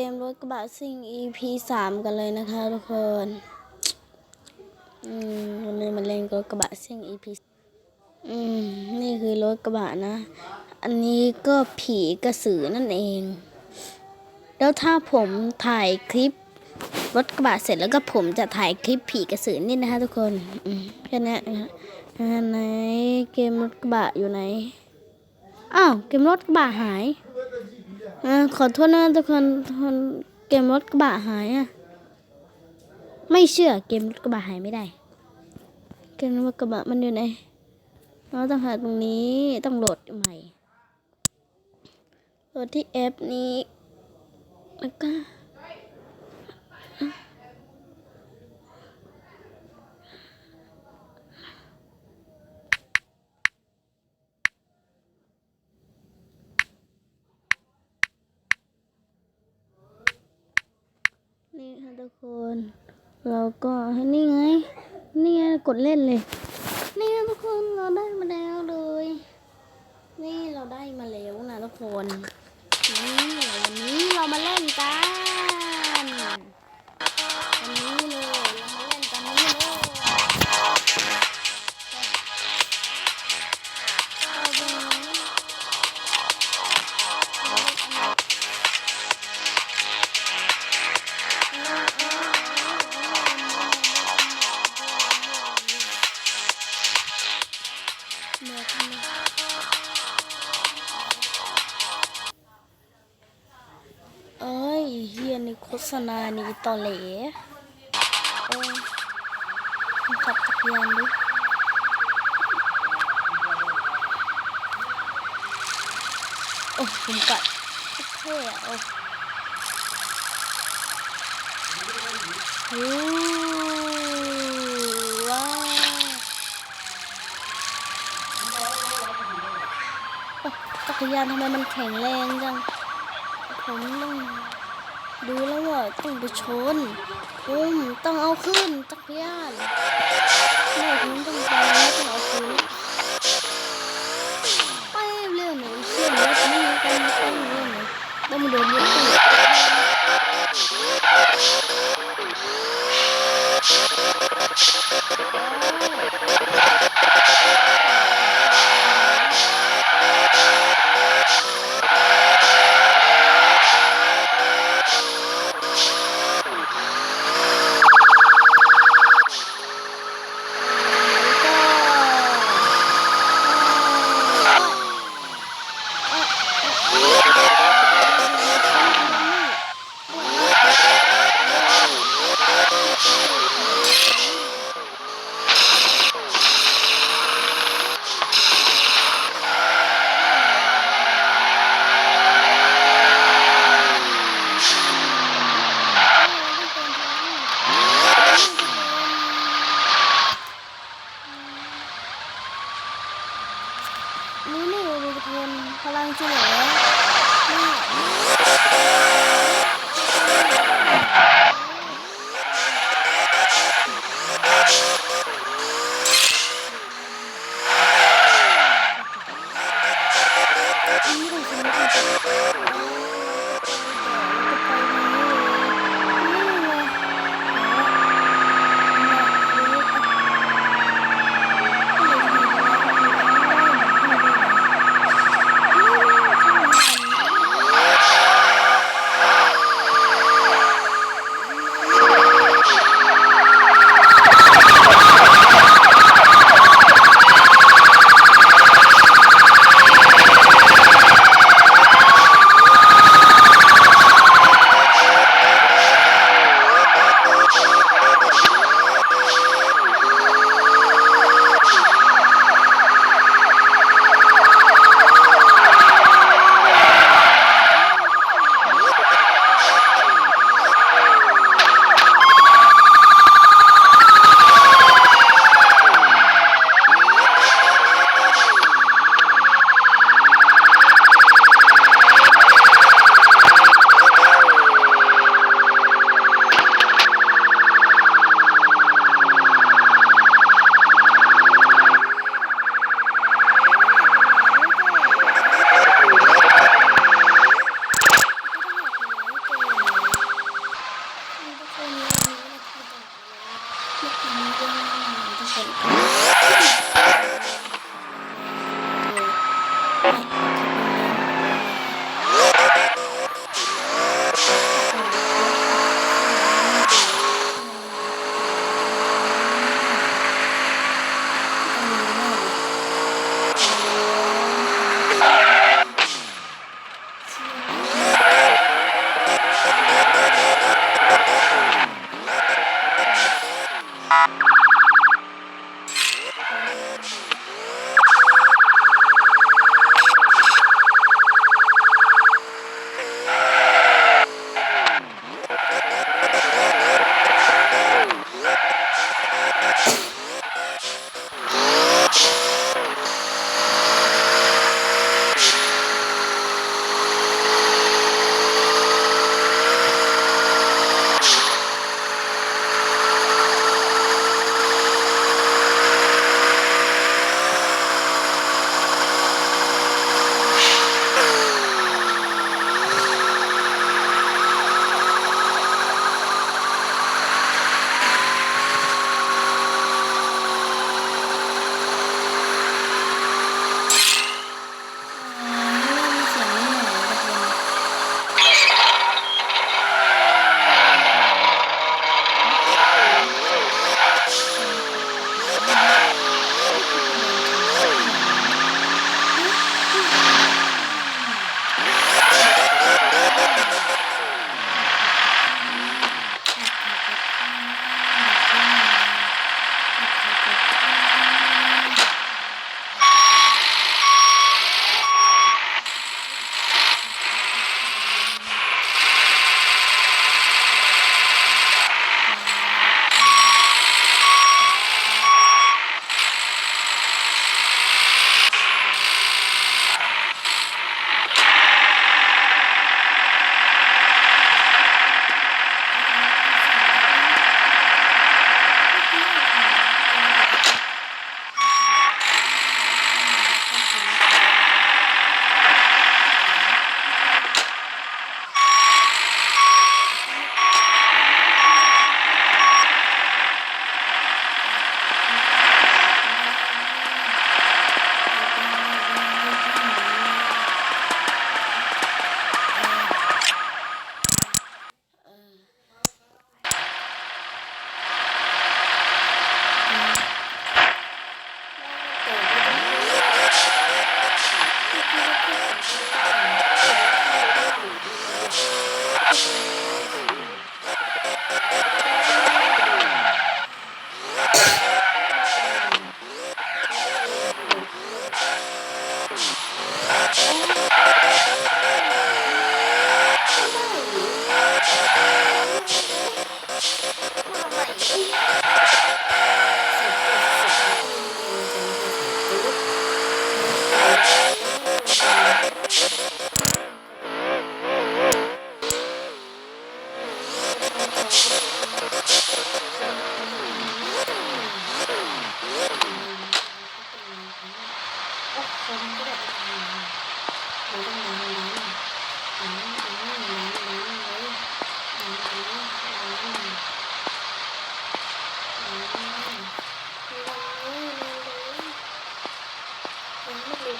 เกมรถกระบะซิ่ง EP สามกันเลยนะคะทุกคน อืมวันนี้มาเล่นรถกระบะซิ่ง EP อืม นี่คือรถกระบะนะ อันนี้ก็ผีกระสือนั่นเอง แล้วถ้าผมถ่ายคลิปรถกระบะเสร็จแล้วก็ผมจะถ่ายคลิปผีกระสือนี่นะคะทุกคน อืมแค่นี้นะคะอ่ไหนเกมรถกระบะอยู่ไหน อ้าว เกมรถกระบะหาย อ่าขอโทษนะทุกคนทุกคนเกมรถกระบะหายอะ ไม่เชื่อเกมรถกระบะหายไม่ได้ เกมรถกระบะมันอยู่ไหนเราต้องหาตรงนี้ต้องโหลดใหม่ โหลดที่แอปนี้แล้วก็นี่ค่ะ ทุกคน เราก็นี่ไง นี่ไงกดเล่นเลย นี่นะทุกคนเราได้มาแล้วเลย นี่เราได้มาแล้วนะทุกคน ษณานี่ตอเหลเออขับจักรยานดิโอ้ผมกัดเท่อะโอ้โอ้ว้าวจักรยานทำไมมันแข็งแรงจังผมต้อง ดูแล้วว่าต้องไปชนผมต้องเอาขึ้นจักรยานไม่ผมต้องไปไม่ต้องเอาขึ้นไปเร็วหน่อยเชื่อมรถนี่กันไปเร็วหน่อยต้องมาโดนรถติดก็ คุณพลังเฉลยนี่อันนี้ถูกสมมติ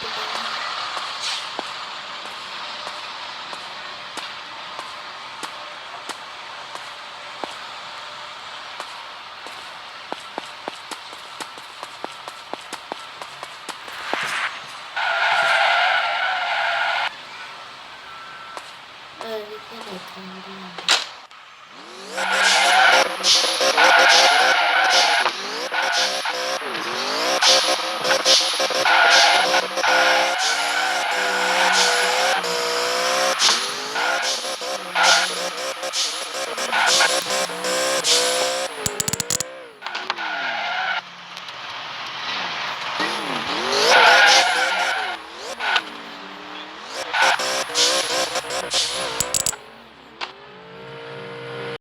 Thank you.